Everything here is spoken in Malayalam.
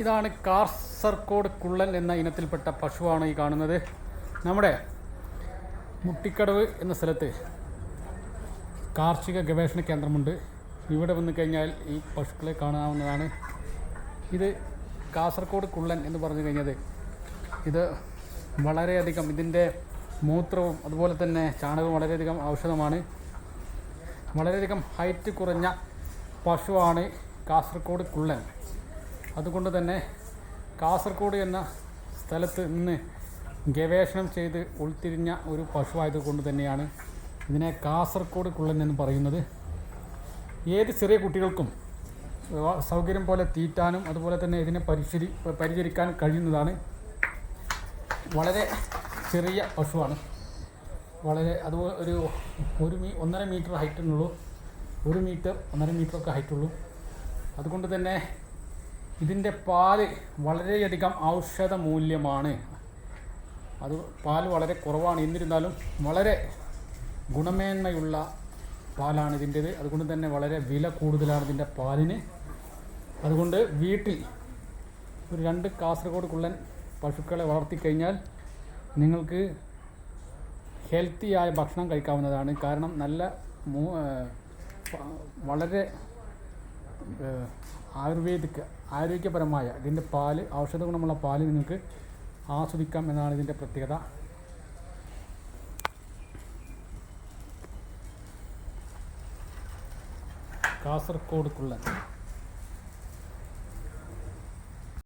ഇതാണ് കാസർഗോഡ് കുള്ളൻ എന്ന ഇനത്തിൽപ്പെട്ട പശുവാണ് ഈ കാണുന്നത്. നമ്മുടെ മുട്ടിക്കടവ് എന്ന സ്ഥലത്ത് കാർഷിക ഗവേഷണ കേന്ദ്രമുണ്ട്. ഇവിടെ വന്നു കഴിഞ്ഞാൽ ഈ പശുക്കളെ കാണാവുന്നതാണ്. ഇത് കാസർഗോഡ് കുള്ളൻ എന്ന് പറഞ്ഞു കഴിഞ്ഞത്. ഇത് വളരെയധികം ഇതിന്റെ മൂത്രവും അതുപോലെ തന്നെ ചാണകവും വളരെയധികം ഔഷധമാണ്. വളരെയധികം ഹൈറ്റ് കുറഞ്ഞ പശുവാണ് കാസർഗോഡ് കുള്ളൻ. അതുകൊണ്ട് തന്നെ കാസർഗോഡ് എന്ന സ്ഥലത്ത് നിന്ന് ഗവേഷണം ചെയ്ത് ഉൾത്തിരിഞ്ഞ ഒരു പശുവായതുകൊണ്ട് തന്നെയാണ് ഇതിനെ കാസർഗോഡ് കുള്ളൻ എന്ന് പറയുന്നത്. ഏത് ചെറിയ കുട്ടികൾക്കും സൗകര്യം പോലെ തീറ്റാനും അതുപോലെ തന്നെ ഇതിനെ പരിശീലി പരിചരിക്കാൻ കഴിയുന്നതാണ്. വളരെ ചെറിയ പശുവാണ്. വളരെ അതുപോലെ ഒരു ഒരു മീ ഒന്നര മീറ്റർ ഹൈറ്റിനുള്ളൂ. ഒരു മീറ്റർ ഒന്നര മീറ്ററൊക്കെ ഹൈറ്റുള്ളൂ. അതുകൊണ്ട് തന്നെ ഇതിന്റെ പാൽ വളരെയധികം ഔഷധ മൂല്യമാണ്. അത് പാൽ വളരെ കുറവാണ്. എന്നിരുന്നാലും വളരെ ഗുണമേന്മയുള്ള പാലാണ് ഇതിന്റേത്. അതുകൊണ്ട് തന്നെ വളരെ വില കൂടുതലാണ് ഇതിന്റെ പാലിന്. അതുകൊണ്ട് വീട്ടിൽ ഒരു രണ്ട് കാസർഗോഡ് കുള്ളൻ പശുക്കളെ വളർത്തിക്കഴിഞ്ഞാൽ നിങ്ങൾക്ക് ഹെൽത്തിയായ ഭക്ഷണം കഴിക്കാവുന്നതാണ്. കാരണം നല്ല വളരെ ആയുർവേദിക് ആരോഗ്യപരമായ ഇതിന്റെ പാൽ ഔഷധ ഗുണമുള്ള പാൽ നിങ്ങൾക്ക് ആസ്വദിക്കാം എന്നാണ് ഇതിന്റെ പ്രത്യേകത. കാസർഗോഡ് കുള്ളൻ.